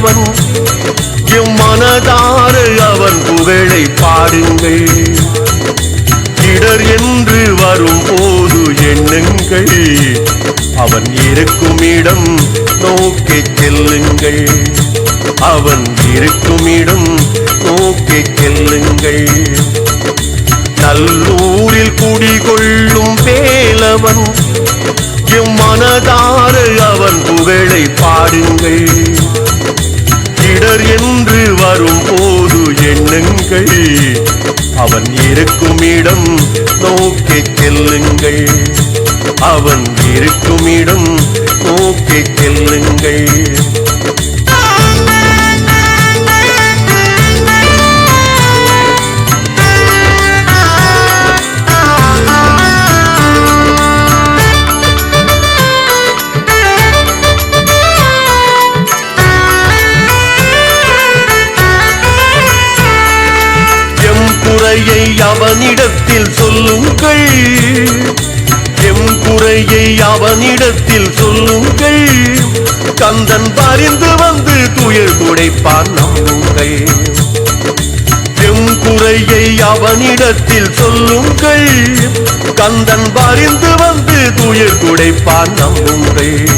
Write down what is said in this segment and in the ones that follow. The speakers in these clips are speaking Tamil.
உடையவன் எம்மனதார அவன் புகழை பாடுங்கள். இடர் என்று வரும் போது எண்ணுங்கள். அவன் இருக்கும் இடம் நோக்கி செல்லுங்கள். அவன் இருக்கும் இடம் நோக்கி செல்லுங்கள். நல்லூரில் குடிகொள்ளும் பேலவன் எம்மனதார அவன் புகழை பாடுங்கள். செல்லுங்கள் அவன் இருக்கும் இடம் நோக்கி செல்லுங்கள். அவன் இருக்கும் இடம் நோக்கி செல்லுங்கள். குறையை அவனிடத்தில் சொல்லுங்கள். எம் குறையை அவனிடத்தில் சொல்லுங்கள். கந்தன் பறிந்து வந்து துயர் துடைப்பான் நம்புங்கள். எம் குறையை அவனிடத்தில் சொல்லுங்கள். கந்தன் பறிந்து வந்து துயர் துடைப்பான் நம்புங்கள்.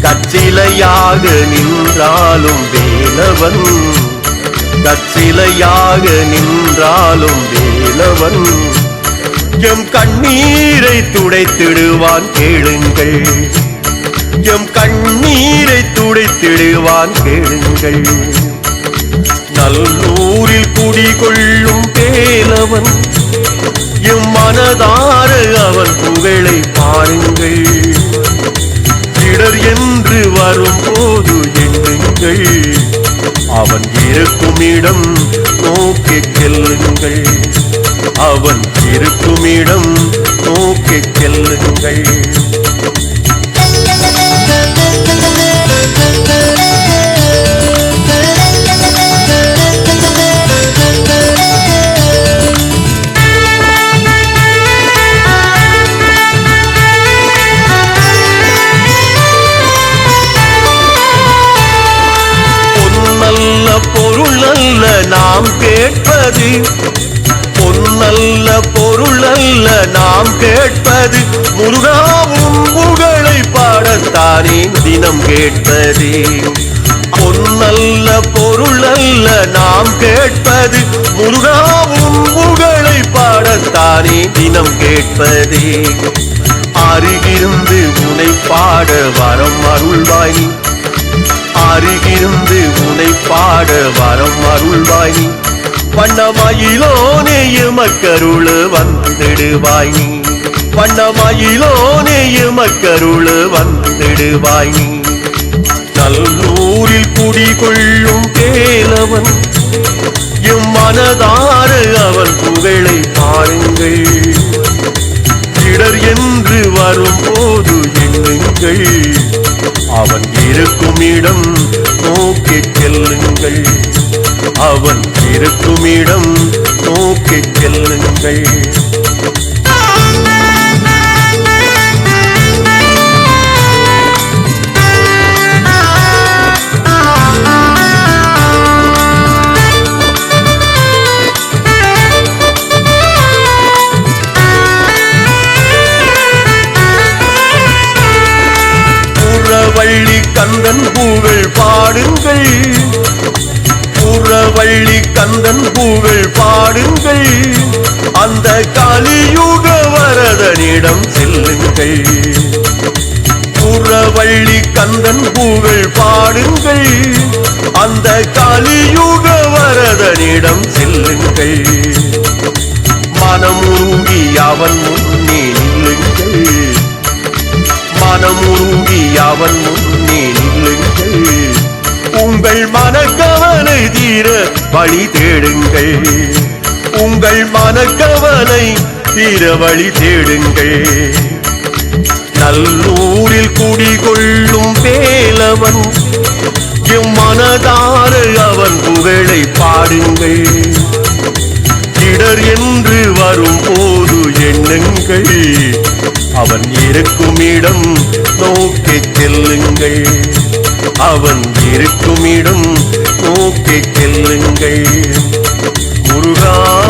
கச்சிலையாக நின்றாலும் வேலவன் கச்சிலையாக நின்றாலும் வேலவன். எம் கண்ணீரை துடைத்திடுவான் கேளுங்கள். எம் கண்ணீரை துடைத்திடுவான் கேளுங்கள். நல்லூரில் குடிகொள்ளும் பேலவன் எம் மனதார அவன் புகழை பாருங்கள். அவன் இருக்குமிடம் நோக்கி செல்லுங்கள். அவன் இருக்குமிடம் நோக்கி செல்லுங்கள். பொன்னல்ல பொருளல்ல நாம் கேட்பது. முருகாவும் புகழை பாடத்தானே தினம் கேட்பது. பொன்னல்ல பொருளல்ல நாம் கேட்பது. முருகாவும் புகழை பாடத்தானே தினம் கேட்பது. அருகிருந்து உனை பாட வரம் அருள்வாய். அருகிருந்து உனை பாட வரம் அருள்வாய். நீ வண்ணமயிலோனே வந்திடுவாய் நீ. வண்ணமயிலோனே எமக்கருள வந்திடுவாய் நீ. நல்லூரில் குடிகொள்ளும் கேலவன் எம் அவன் புகழை பாருங்கள். இடர் என்று வரும்போது எண்ணுங்கள். அவன் இருக்கும் இடம் நோக்கி செல்லுங்கள். அவன் இருக்கும் இடம் நோக்கி செல்லுங்கள். வள்ளி கந்தன் புகழ் பாடுங்கள். புறவள்ளி கந்தன் புகழ் பாடுங்கள். அந்த கலியுக வரதனிடம் செல்லுங்கள். புறவள்ளி கந்தன் புகழ் பாடுங்கள். அந்த கலியுக வரதனிடம் செல்லுங்கள். மனமுருகி அவன் முன்னே நில்லுங்கள். மனமுருகி அவன் முன்னே நில்லுங்கள். உங்கள் மனக்கவலை தீர வழி தேடுங்கள். உங்கள் மனக்கவலை தீர வழி தேடுங்கள். நல்லூரில் குடிகொள்ளும் பேலவன் எம் மனதார அவன் புகழை பாடுங்கள். இடர் என்று வரும்போது எண்ணுங்கள். அவன் இருக்கும் இடம் நோக்கி செல்லுங்கள். அவன் இருக்குமிடம் நோக்கி செல்லுங்கள். முருகா